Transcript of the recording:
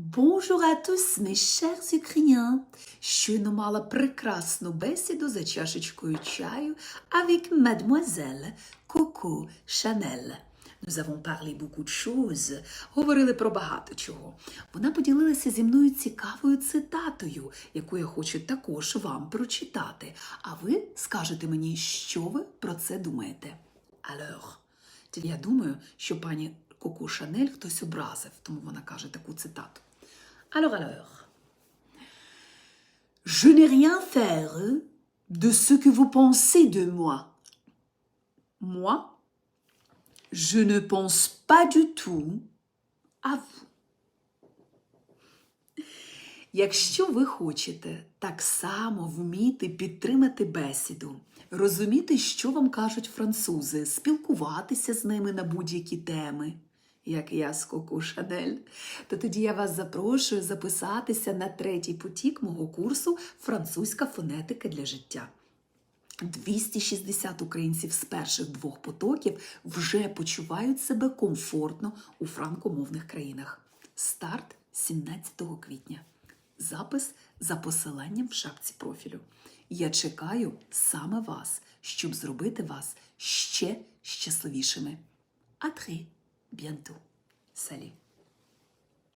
Bonjour à tous, mes! Щойно мала прекрасну бесіду за чашечкою чаю avec mademoiselle Coco Chanel. Nous avons parlé beaucoup de choses. Говорили про багато чого. Вона поділилася зі мною цікавою цитатою, яку я хочу також вам прочитати. А ви скажете мені, що ви про це думаєте. Alors, я думаю, що пані Коко Шанель хтось образив, тому вона каже таку цитату. Alors, alors. Je n'ai rien faire de ce que vous pensez de moi. Moi, je ne pense pas du tout à vous. Якщо ви хочете так само вміти підтримати бесіду, розуміти, що вам кажуть французи, спілкуватися з ними на будь-які теми, як я з Коко Шанель, то тоді я вас запрошую записатися на третій потік мого курсу Французька фонетика для життя. 260 українців з перших двох потоків вже почувають себе комфортно у франкомовних країнах. Старт 17 квітня. Запис за посиланням в шапці профілю. Я чекаю саме вас, щоб зробити вас ще щасливішими. А très bientôt. salé.